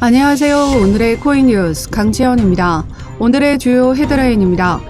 안녕하세요. 오늘의 코인 뉴스 강지현입니다. 오늘의 주요 헤드라인입니다.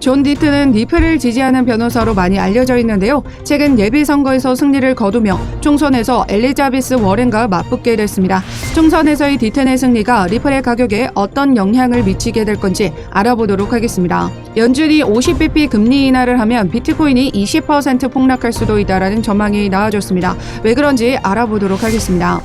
존 디트는 니플을 지지하는 변호사로 많이 알려져 있는데요. 최근 예비 선거에서 승리를 거두며 총선에서 엘리자베스 워렌과 맞붙게 됐습니다. 총선에서의 디튼의 승리가 리플의 가격에 어떤 영향을 미치게 될 건지 알아보도록 하겠습니다. 연준이 50bp 금리 인하를 하면 비트코인이 20% 폭락할 수도 있다라는 전망이 나와졌습니다. 왜 그런지 알아보도록 하겠습니다.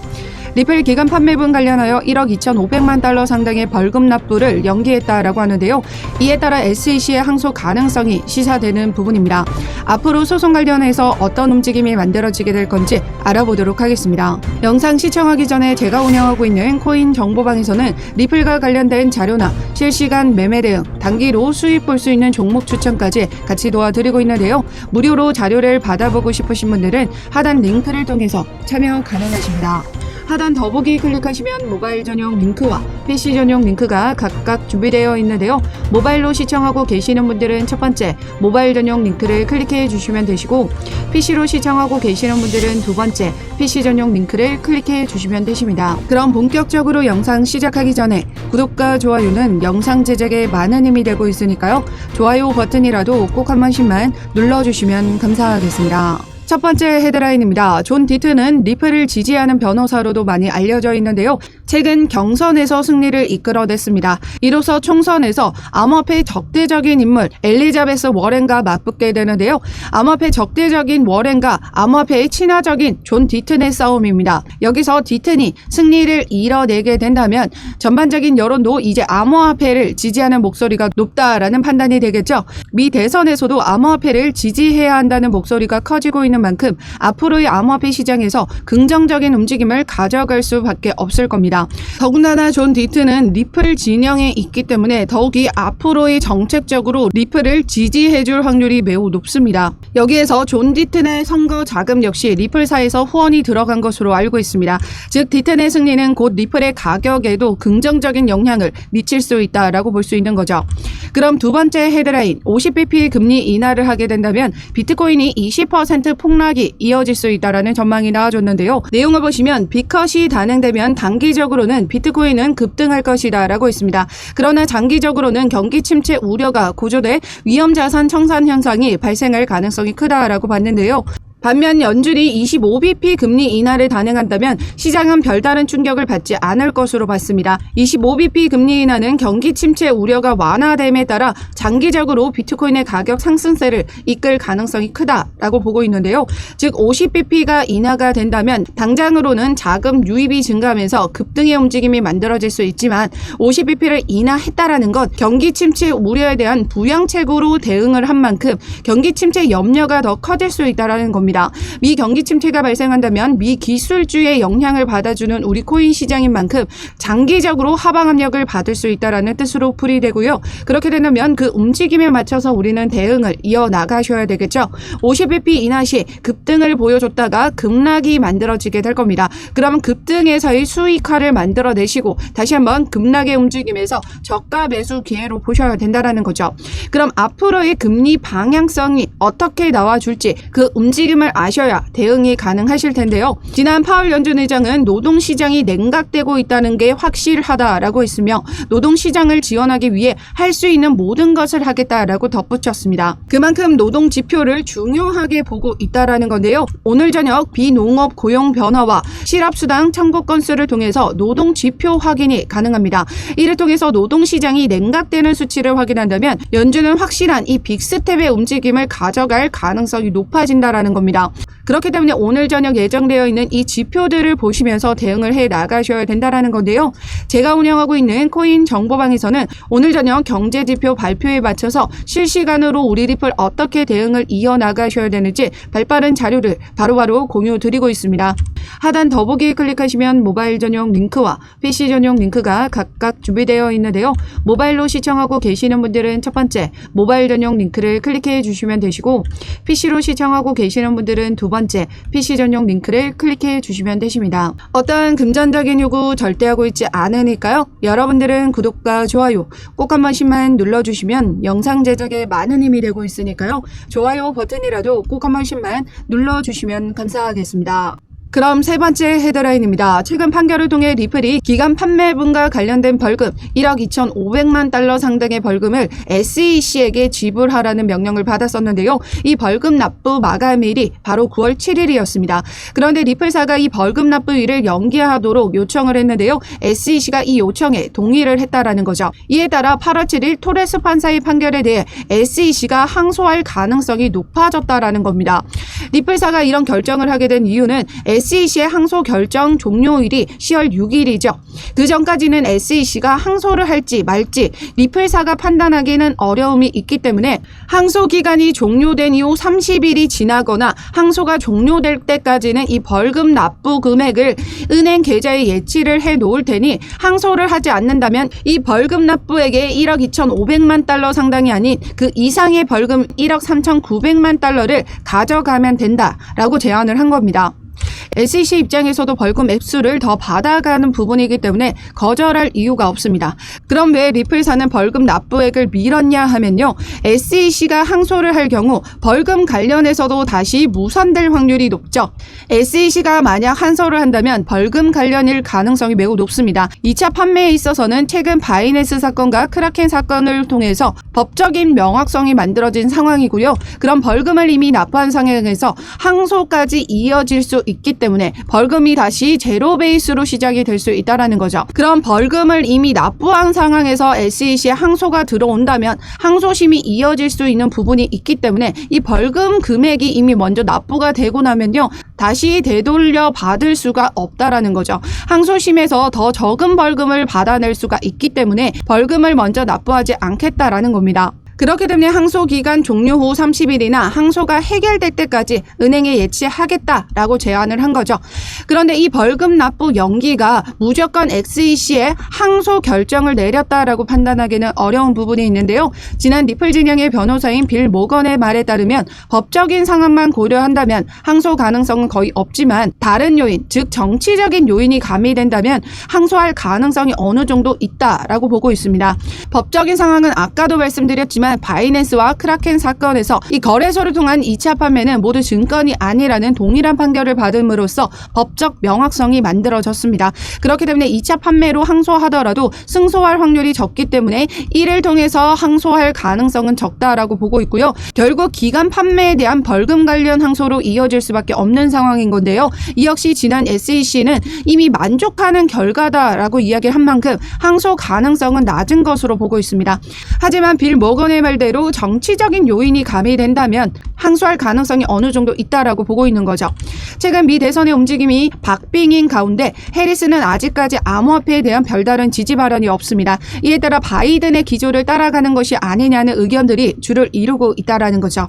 리플 기간 판매분 관련하여 1억 2,500만 달러 상당의 벌금 납부를 연기했다라고 하는데요. 이에 따라 SEC의 항소 가능성이 시사되는 부분입니다. 앞으로 소송 관련해서 어떤 움직임이 만들어지게 될 건지 알아보도록 하겠습니다. 영상 시청하기 전에 제가 운영하고 있는 코인 정보방에서는 리플과 관련된 자료나 실시간 매매 대응, 단기로 수익 볼 수 있는 종목 추천까지 같이 도와드리고 있는데요. 무료로 자료를 받아보고 싶으신 분들은 하단 링크를 통해서 참여 가능하십니다. 하단 더보기 클릭하시면 모바일 전용 링크와 PC 전용 링크가 각각 준비되어 있는데요. 모바일로 시청하고 계시는 분들은 첫 번째 모바일 전용 링크를 클릭해 주시면 되시고 PC로 시청하고 계시는 분들은 두 번째 PC 전용 링크를 클릭해 주시면 되십니다. 그럼 본격적으로 영상 시작하기 전에 구독과 좋아요는 영상 제작에 많은 힘이 되고 있으니까요. 좋아요 버튼이라도 꼭 한 번씩만 눌러주시면 감사하겠습니다. 첫 번째 헤드라인입니다. 존 디트는 리플을 지지하는 변호사로도 많이 알려져 있는데요. 최근 경선에서 승리를 이끌어냈습니다. 이로써 총선에서 암호화폐 적대적인 인물 엘리자베스 워렌과 맞붙게 되는데요. 암호화폐 적대적인 워렌과 암호화폐의 친화적인 존 디튼의 싸움입니다. 여기서 디튼이 승리를 이뤄내게 된다면 전반적인 여론도 이제 암호화폐를 지지하는 목소리가 높다라는 판단이 되겠죠. 미 대선에서도 암호화폐를 지지해야 한다는 목소리가 커지고 있는 만큼 앞으로의 암호화폐 시장에서 긍정적인 움직임을 가져갈 수밖에 없을 겁니다. 더군다나 존 디트는 리플 진영에 있기 때문에 더욱이 앞으로의 정책적으로 리플을 지지해줄 확률이 매우 높습니다. 여기에서 존 디튼의 선거 자금 역시 리플사에서 후원이 들어간 것으로 알고 있습니다. 즉 디튼의 승리는 곧 리플의 가격에도 긍정적인 영향을 미칠 수 있다라고 볼 수 있는 거죠. 그럼 두 번째 헤드라인 50bp 금리 인하를 하게 된다면 비트코인이 20% 폭락이 이어질 수 있다라는 전망이 나와줬는데요. 내용을 보시면 비컷이 단행되면 단기적으로 는 비트코인은 급등할 것이다 라고 있습니다. 그러나 장기적으로는 경기 침체 우려가 고조돼 위험 자산 청산 현상이 발생할 가능성이 크다라고 봤는데요. 반면 연준이 25bp 금리 인하를 단행한다면 시장은 별다른 충격을 받지 않을 것으로 봤습니다. 25bp 금리 인하는 경기 침체 우려가 완화됨에 따라 장기적으로 비트코인의 가격 상승세를 이끌 가능성이 크다라고 보고 있는데요. 즉 50bp가 인하가 된다면 당장으로는 자금 유입이 증가하면서 급등의 움직임이 만들어질 수 있지만 50bp를 인하했다라는 것 경기 침체 우려에 대한 부양책으로 대응을 한 만큼 경기 침체 염려가 더 커질 수 있다라는 겁니다. 겁니다. 미 경기 침체가 발생한다면 미 기술주의 영향을 받아주는 우리 코인 시장인 만큼 장기적으로 하방 압력을 받을 수 있다라는 뜻으로 풀이되고요. 그렇게 된다면 그 움직임에 맞춰서 우리는 대응을 이어 나가셔야 되겠죠. 50bp 인하 시 급등을 보여줬다가 급락이 만들어지게 될 겁니다. 그러면 급등에서의 수익화를 만들어내시고 다시 한번 급락의 움직임에서 저가 매수 기회로 보셔야 된다라는 거죠. 그럼 앞으로의 금리 방향성이 어떻게 나와줄지 그 움직임 움직임을 아셔야 대응이 가능하실 텐데요. 지난 파월 연준 의장은 노동시장이 냉각되고 있다는 게 확실하다라고 했으며 노동시장을 지원하기 위해 할 수 있는 모든 것을 하겠다라고 덧붙였습니다. 그만큼 노동 지표를 중요하게 보고 있다라는 건데요. 오늘 저녁 비농업 고용 변화와 실업수당 청구 건수를 통해서 노동 지표 확인이 가능합니다. 이를 통해서 노동시장이 냉각되는 수치를 확인한다면 연준은 확실한 이 빅스텝의 움직임을 가져갈 가능성이 높아진다라는 겁니다. 겁니다. 그렇기 때문에 오늘 저녁 예정되어 있는 이 지표들을 보시면서 대응을 해 나가셔야 된다라는 건데요. 제가 운영하고 있는 코인 정보방에서는 오늘 저녁 경제 지표 발표에 맞춰서 실시간으로 우리 리플 어떻게 대응을 이어 나가셔야 되는지 발빠른 자료를 바로바로 공유 드리고 있습니다. 하단 더보기 클릭하시면 모바일 전용 링크와 PC 전용 링크가 각각 준비되어 있는데요. 모바일로 시청하고 계시는 분들은 첫 번째 모바일 전용 링크를 클릭해 주시면 되시고 PC로 시청하고 계시는 분들은 두 번째 PC 전용 링크를 클릭해 주시면 되십니다. 어떠한 금전적인 요구 절대 하고 있지 않으니까요. 여러분들은 구독과 좋아요 꼭 한 번씩만 눌러주시면 영상 제작에 많은 힘이 되고 있으니까요. 좋아요 버튼이라도 꼭 한 번씩만 눌러주시면 감사하겠습니다. 그럼 세 번째 헤드라인입니다. 최근 판결을 통해 리플이 기간 판매분과 관련된 벌금 1억 2,500만 달러 상당의 벌금을 SEC에게 지불하라는 명령을 받았었는데요. 이 벌금 납부 마감일이 바로 9월 7일이었습니다. 그런데 리플사가 이 벌금 납부일을 연기하도록 요청을 했는데요. SEC가 이 요청에 동의를 했다라는 거죠. 이에 따라 8월 7일 토레스 판사의 판결에 대해 SEC가 항소할 가능성이 높아졌다라는 겁니다. 리플사가 이런 결정을 하게 된 이유는 SEC의 항소 결정 종료일이 10월 6일이죠. 그 전까지는 SEC가 항소를 할지 말지 리플사가 판단하기는 어려움이 있기 때문에 항소 기간이 종료된 이후 30일이 지나거나 항소가 종료될 때까지는 이 벌금 납부 금액을 은행 계좌에 예치를 해 놓을 테니 항소를 하지 않는다면 이 벌금 납부액의 1억 2,500만 달러 상당이 아닌 그 이상의 벌금 1억 3,900만 달러를 가져가면 된다라고 제안을 한 겁니다. SEC 입장에서도 벌금 액수를 더 받아가는 부분이기 때문에 거절할 이유가 없습니다. 그럼 왜 리플사는 벌금 납부액을 미뤘냐 하면요. SEC가 항소를 할 경우 벌금 관련해서도 다시 무산될 확률이 높죠. SEC가 만약 항소를 한다면 벌금 관련일 가능성이 매우 높습니다. 2차 판매에 있어서는 최근 바이낸스 사건과 크라켄 사건을 통해서 법적인 명확성이 만들어진 상황이고요. 그런 벌금을 이미 납부한 상황에서 항소까지 이어질 수 있기 때문에 벌금이 다시 제로 베이스로 시작이 될 수 있다라는 거죠. 그럼 벌금을 이미 납부한 상황에서 SEC에 항소가 들어온다면 항소심이 이어질 수 있는 부분이 있기 때문에 이 벌금 금액이 이미 먼저 납부가 되고 나면요. 다시 되돌려 받을 수가 없다라는 거죠. 항소심에서 더 적은 벌금을 받아낼 수가 있기 때문에 벌금을 먼저 납부하지 않겠다라는 겁니다. 그렇기 때문에 항소 기간 종료 후 30일이나 항소가 해결될 때까지 은행에 예치하겠다라고 제안을 한 거죠. 그런데 이 벌금 납부 연기가 무조건 XEC의 항소 결정을 내렸다라고 판단하기는 어려운 부분이 있는데요. 지난 리플 진영의 변호사인 빌 모건의 말에 따르면 법적인 상황만 고려한다면 항소 가능성은 거의 없지만 다른 요인, 즉 정치적인 요인이 가미된다면 항소할 가능성이 어느 정도 있다라고 보고 있습니다. 법적인 상황은 아까도 말씀드렸지만 바이낸스와 크라켄 사건에서 이 거래소를 통한 2차 판매는 모두 증권이 아니라는 동일한 판결을 받음으로써 법적 명확성이 만들어졌습니다. 그렇기 때문에 2차 판매로 항소하더라도 승소할 확률이 적기 때문에 이를 통해서 항소할 가능성은 적다라고 보고 있고요. 결국 기간 판매에 대한 벌금 관련 항소로 이어질 수밖에 없는 상황인 건데요. 이 역시 지난 SEC는 이미 만족하는 결과다라고 이야기를 한 만큼 항소 가능성은 낮은 것으로 보고 있습니다. 하지만 빌 모건의 말대로 정치적인 요인이 가미된다면 항소할 가능성이 어느 정도 있다라고 보고 있는 거죠. 최근 미 대선의 움직임이 박빙인 가운데 해리스는 아직까지 암호화폐에 대한 별다른 지지 발언이 없습니다. 이에 따라 바이든의 기조를 따라가는 것이 아니냐는 의견들이 주를 이루고 있다라는 거죠.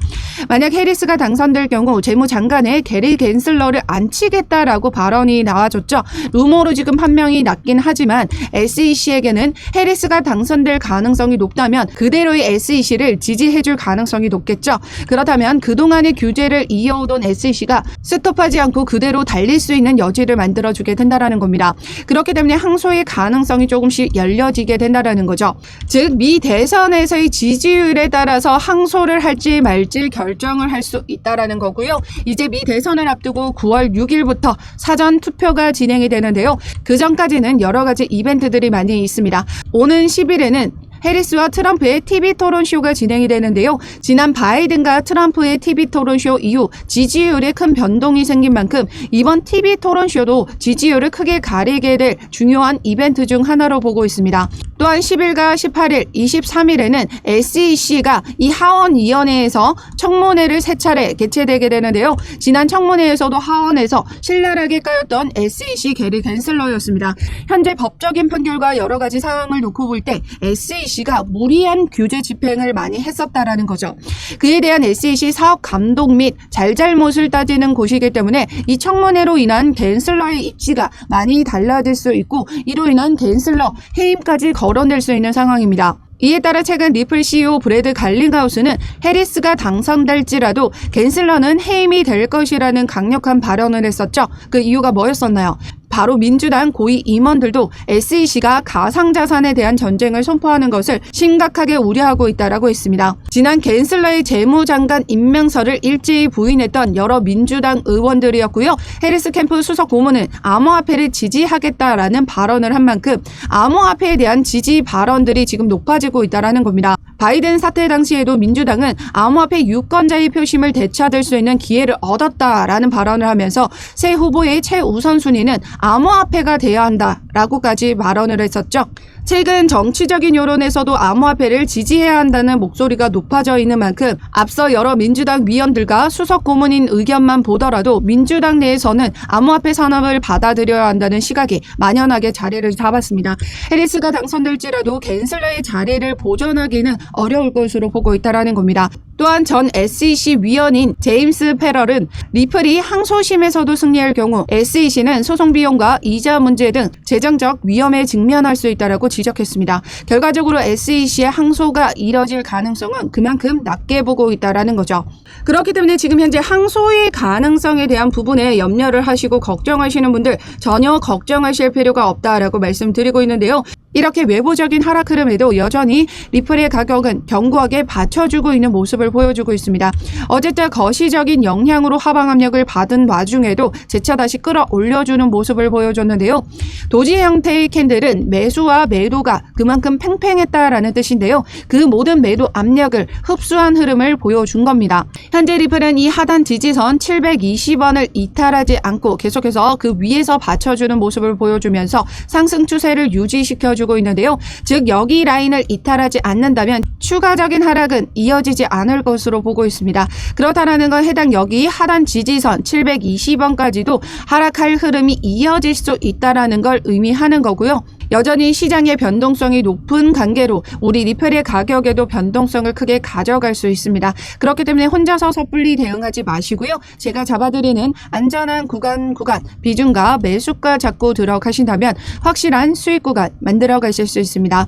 만약 해리스가 당선될 경우 재무장관에 게리 겐슬러를 안 치겠다라고 발언이 나와줬죠. 루머로 지금 판명이 났긴 하지만 SEC에게는 해리스가 당선될 가능성이 높다면 그대로의 SEC 를 지지해줄 가능성이 높겠죠. 그렇다면 그동안의 규제를 이어오던 SEC가 스톱하지 않고 그대로 달릴 수 있는 여지를 만들어주게 된다라는 겁니다. 그렇기 때문에 항소의 가능성이 조금씩 열려지게 된다라는 거죠. 즉, 미 대선에서의 지지율에 따라서 항소를 할지 말지 결정을 할 수 있다라는 거고요. 이제 미 대선을 앞두고 9월 6일부터 사전 투표가 진행이 되는데요. 그 전까지는 여러 가지 이벤트들이 많이 있습니다. 오는 10일에는 해리스와 트럼프의 TV 토론쇼가 진행이 되는데요. 지난 바이든과 트럼프의 TV 토론쇼 이후 지지율에 큰 변동이 생긴 만큼 이번 TV 토론쇼도 지지율을 크게 가리게 될 중요한 이벤트 중 하나로 보고 있습니다. 또한 10일과 18일, 23일에는 SEC가 이 하원위원회에서 청문회를 세 차례 개최되게 되는데요. 지난 청문회에서도 하원에서 신랄하게 까였던 SEC 게리 겐슬러였습니다. 현재 법적인 판결과 여러 가지 상황을 놓고 볼 때 SEC 가 무리한 규제 집행을 많이 했었다라는 거죠. 그에 대한 SEC 사업 감독 및 잘잘못을 따지는 곳이기 때문에 이 청문회로 인한 겐슬러의 입지가 많이 달라질 수 있고 이로 인한 겐슬러 해임까지 거론될 수 있는 상황입니다. 이에 따라 최근 리플 CEO 브래드 갈링하우스는 해리스가 당선될지라도 겐슬러는 해임이 될 것이라는 강력한 발언을 했었죠. 그 이유가 뭐였었나요? 바로 민주당 고위 임원들도 SEC가 가상자산에 대한 전쟁을 선포하는 것을 심각하게 우려하고 있다라고 했습니다. 지난 겐슬러의 재무장관 임명설을 일제히 부인했던 여러 민주당 의원들이었고요. 해리스 캠프 수석 고문은 암호화폐를 지지하겠다라는 발언을 한 만큼 암호화폐에 대한 지지 발언들이 지금 높아지고 있다라는 겁니다. 바이든 사태 당시에도 민주당은 암호화폐 유권자의 표심을 되찾을 수 있는 기회를 얻었다라는 발언을 하면서 새 후보의 최우선 순위는 암호화폐가 되어야 한다라고까지 발언을 했었죠. 최근 정치적인 여론에서도 암호화폐를 지지해야 한다는 목소리가 높아져 있는 만큼 앞서 여러 민주당 위원들과 수석 고문인 의견만 보더라도 민주당 내에서는 암호화폐 산업을 받아들여야 한다는 시각이 만연하게 자리를 잡았습니다. 해리스가 당선될지라도 겐슬러의 자리를 보존하기는 어려울 것으로 보고 있다라는 겁니다. 또한 전 SEC 위원인 제임스 페럴은 리플이 항소심에서도 승리할 경우 SEC는 소송 비용과 이자 문제 등 재정적 위험에 직면할 수 있다라고 지적했습니다. 결과적으로 SEC의 항소가 이뤄질 가능성은 그만큼 낮게 보고 있다라는 거죠. 그렇기 때문에 지금 현재 항소의 가능성에 대한 부분에 염려를 하시고 걱정하시는 분들 전혀 걱정하실 필요가 없다라고 말씀드리고 있는데요. 이렇게 외부적인 하락 흐름에도 여전히 리플의 가격은 견고하게 받쳐주고 있는 모습을 보여주고 있습니다. 어쨌든 거시적인 영향으로 하방 압력을 받은 와중에도 재차 다시 끌어올려주는 모습을 보여줬는데요. 도지 형태의 캔들은 매수와 매도가 그만큼 팽팽했다라는 뜻인데요. 그 모든 매도 압력을 흡수한 흐름을 보여준 겁니다. 현재 리플은 이 하단 지지선 720원을 이탈하지 않고 계속해서 그 위에서 받쳐주는 모습을 보여주면서 상승 추세를 유지시켜 주고 있는데요. 즉 여기 라인을 이탈하지 않는다면 추가적인 하락은 이어지지 않을 것으로 보고 있습니다. 그렇다라는 건 해당 여기 하단 지지선 720원까지도 하락할 흐름이 이어질 수 있다라는 걸 의미하는 거고요. 여전히 시장의 변동성이 높은 관계로 우리 리펠의 가격에도 변동성을 크게 가져갈 수 있습니다. 그렇기 때문에 혼자서 섣불리 대응하지 마시고요. 제가 잡아드리는 안전한 구간 구간 비중과 매수가 잡고 들어가신다면 확실한 수익 구간 만들어 가실 수 있습니다.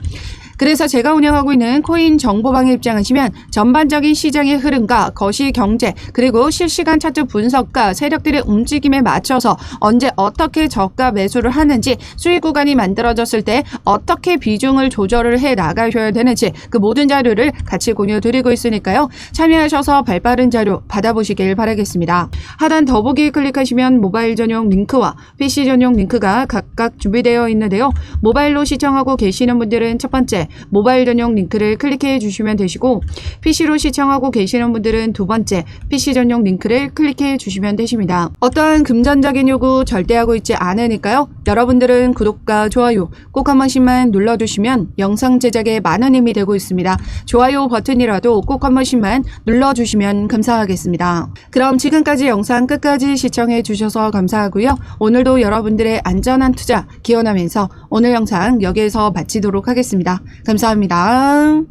그래서 제가 운영하고 있는 코인 정보방에 입장하시면 전반적인 시장의 흐름과 거시 경제 그리고 실시간 차트 분석과 세력들의 움직임에 맞춰서 언제 어떻게 저가 매수를 하는지 수익 구간이 만들어졌을 때 어떻게 비중을 조절을 해 나가셔야 되는지 그 모든 자료를 같이 공유 드리고 있으니까요. 참여하셔서 발빠른 자료 받아보시길 바라겠습니다. 하단 더보기 클릭하시면 모바일 전용 링크와 PC 전용 링크가 각각 준비되어 있는데요. 모바일로 시청하고 계시는 분들은 첫 번째 모바일 전용 링크를 클릭해 주시면 되시고 PC로 시청하고 계시는 분들은 두 번째 PC 전용 링크를 클릭해 주시면 되십니다. 어떠한 금전적인 요구 절대 하고 있지 않으니까요. 여러분들은 구독과 좋아요 꼭 한 번씩만 눌러주시면 영상 제작에 많은 힘이 되고 있습니다. 좋아요 버튼이라도 꼭 한 번씩만 눌러주시면 감사하겠습니다. 그럼 지금까지 영상 끝까지 시청해 주셔서 감사하고요. 오늘도 여러분들의 안전한 투자 기원하면서 오늘 영상 여기에서 마치도록 하겠습니다. 감사합니다.